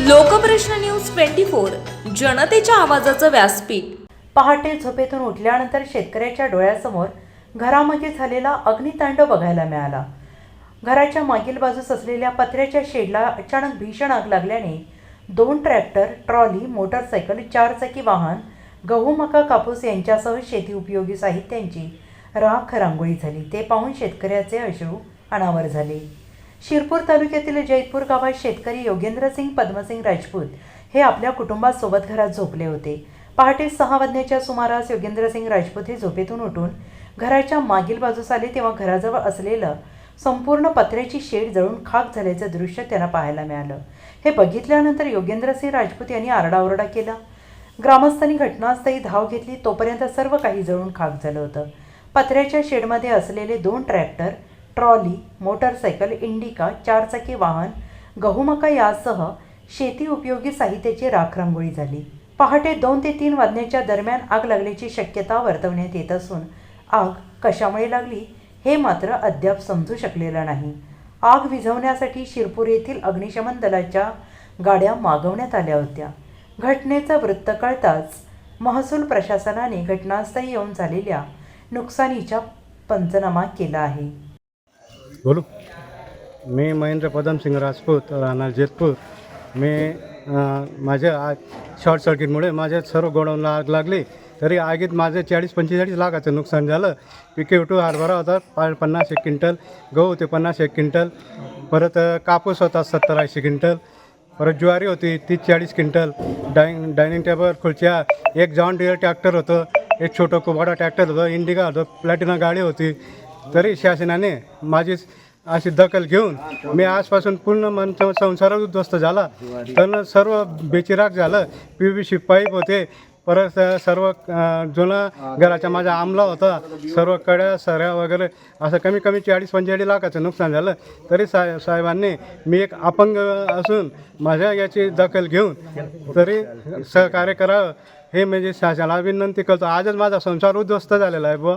Lokprashna news twenty four जनतेच्या आवाजाचं व्यासपीठ. पहाटे झोपेतून उठल्यानंतर शेतकऱ्याच्या डोळ्यासमोर घरामध्ये झालेला अग्नितांडव बघायला मिळाला. घराच्या मागील बाजूस असलेल्या पत्र्याच्या शेडला अचानक भीषण आग लागल्याने दोन ट्रॅक्टर ट्रॉली मोटरसायकल चारचाकी वाहन गहू मका कापूस यांच्यासह शेती उपयोगी साहित्यांची राख रांगोळी झाली. ते पाहून शेतकऱ्याचे अश्रू अनावर झाले. शिरपूर तालुक्यातील जैतपूर गावात शेतकरी योगेंद्रसिंग पद्मसिंग राजपूत हे आपल्या कुटुंबासोबत घरात झोपले होते. पहाटे सहा वाजण्याच्या सुमारास योगेंद्रसिंग राजपूत हे झोपेतून उठून घराच्या मागील बाजूस आले तेव्हा घराजवळ असलेलं संपूर्ण पत्र्याची शेड जळून खाक झाल्याचं दृश्य त्यांना पाहायला मिळालं. हे बघितल्यानंतर योगेंद्रसिंग राजपूत यांनी आरडाओरडा केला. ग्रामस्थांनी घटनास्थळी धाव घेतली तोपर्यंत सर्व काही जळून खाक झालं होतं. पत्र्याच्या शेडमध्ये असलेले दोन ट्रॅक्टर ट्रॉली मोटरसायकल इंडिका चारचाकी वाहन गहुमका यासह शेती उपयोगी साहित्याची राखरांगोळी झाली. पहाटे दोन ते तीन वाजण्याच्या दरम्यान आग लागल्याची शक्यता वर्तवण्यात येत असून आग कशामुळे लागली हे मात्र अद्याप समजू शकलेलं नाही. आग विझवण्यासाठी शिरपूर येथील अग्निशमन दलाच्या गाड्या मागवण्यात आल्या होत्या. घटनेचं वृत्त कळताच महसूल प्रशासनाने घटनास्थळी येऊन झालेल्या नुकसानीचा पंचनामा केला आहे. बोलू? मी महेंद्र पदमसिंग राजपूत राहणार जेतपूर. मी माझ्या आग शॉर्ट सर्किटमुळे माझ्या सर्व गोडाऊनला आग लागली. तरी आगीत माझे चाळीस पंचेचाळीस लाखाचं नुकसान झालं. पिके उठू हरभरा होता पा पन्नास एक क्विंटल गहू होते पन्नास एक क्विंटल परत कापूस होता सत्तर ऐंशी क्विंटल परत ज्वारी होती तीस चाळीस क्विंटल डायनिंग डायनिंग टेबल खुर्च्या एक जॉन डिअर ट्रॅक्टर होतं एक छोटं कुबाडा ट्रॅक्टर होतं इंडिका होतं प्लॅटिना गाडी होती तरी शासनाने माझी अशी दखल घेऊन मी आजपासून पूर्ण मन संसार उद्ध्वस्त झाला. तर सर्व बेचिराग झालं. पी व्ही सी पाईप होते. परत सर्व जुना घराचा माझा आमला होता. सर्व कड्या सऱ्या वगैरे असं कमी कमी चाळीस पंचेचाळीस लाखाचं नुकसान झालं. तरी साहेब साहेबांनी मी एक अपंग असून माझ्या याची दखल घेऊन तरी सहकार्य करावं. हे म्हणजे शासनाला विनंती करतो. आजच माझा संसार उद्ध्वस्त झालेला आहे बुवा.